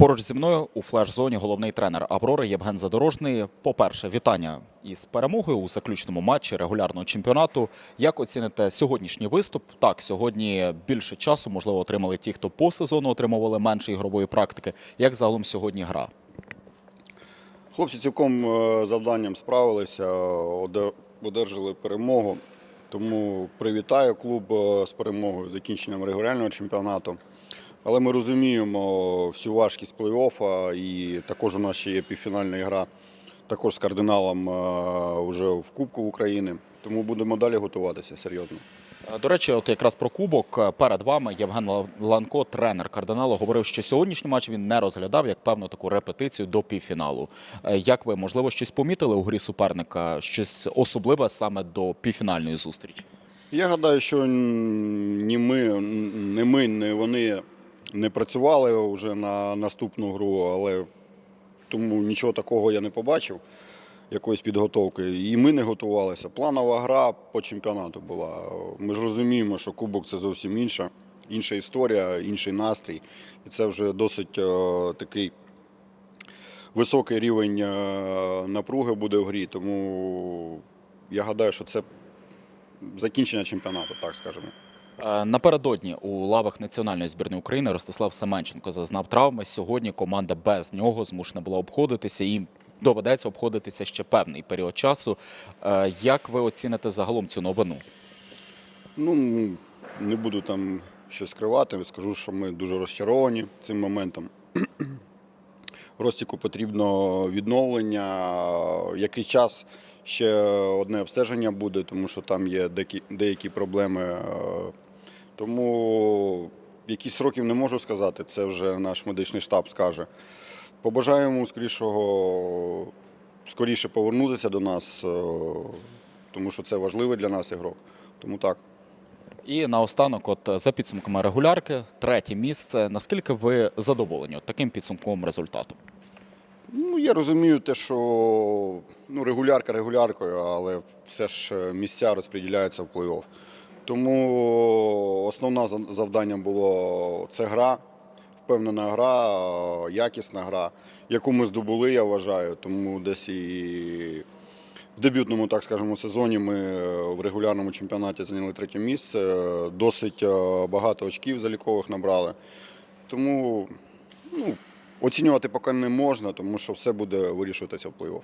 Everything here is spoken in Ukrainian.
Поруч зі мною у флеш-зоні головний тренер Аврори Євген Задорожний. По-перше, вітання із перемогою у заключному матчі регулярного чемпіонату. Як оціните сьогоднішній виступ? Так, сьогодні більше часу, можливо, отримали ті, хто по сезону отримували менше ігрової практики. Як загалом сьогодні гра? Хлопці цілком е, завданням справилися, одержали перемогу. Тому привітаю клуб е, з перемогою, закінченням регулярного чемпіонату. Але ми розуміємо всю важкість плей-оффа і також у нас ще є півфінальна гра також з кардиналом е, вже в Кубку України. Тому будемо далі готуватися серйозно. Е, До речі, от якраз про кубок Е, перед вами Євген Ланко, тренер кардиналу, говорив, що сьогоднішній матч він не розглядав як певну таку репетицію до півфіналу. Е, Як ви можливо щось помітили у грі суперника? Щось особливе саме до півфінальної зустрічі? Я гадаю, що ні ми, не ми, не вони не працювали вже на наступну гру, але тому нічого такого я не побачив, якоїсь підготовки. І ми не готувалися. Планова гра по чемпіонату була. Ми ж розуміємо, що кубок це зовсім інша, інша історія, інший настрій. І це вже досить е, такий високий рівень е, напруги буде в грі. Тому я гадаю, що це закінчення чемпіонату, так скажемо. Е, Напередодні у лавах національної збірної України Ростислав Семенченко зазнав травми. Сьогодні команда без нього змушена була обходитися і доведеться обходитися ще певний період часу. Е, Як ви оціните загалом цю новину? Ну, не буду там щось скривати, скажу, що ми дуже розчаровані цим моментом. Ростіку потрібно відновлення. Який час ще одне обстеження буде, тому що там є деякі, деякі проблеми. Тому якісь сроків не можу сказати, це вже наш медичний штаб скаже. Побажаємо скорішого, скоріше повернутися до нас, е, тому що це важливий для нас ігрок. Тому так. І наостанок, от за підсумками регулярки, третє місце. Наскільки ви задоволені от таким підсумковим результатом? Ну, я розумію те, що ну, регулярка регуляркою, але все ж е, місця розподіляються в плей-офф. Тому основне завдання було це гра, впевнена гра, е, якісна гра, яку ми здобули, я вважаю. Тому десь і в дебютному, так скажемо, сезоні ми е, в регулярному чемпіонаті зайняли третє місце. Досить е, багато очків залікових набрали. Тому ну, оцінювати поки не можна, тому що все буде вирішуватися в плей-офф.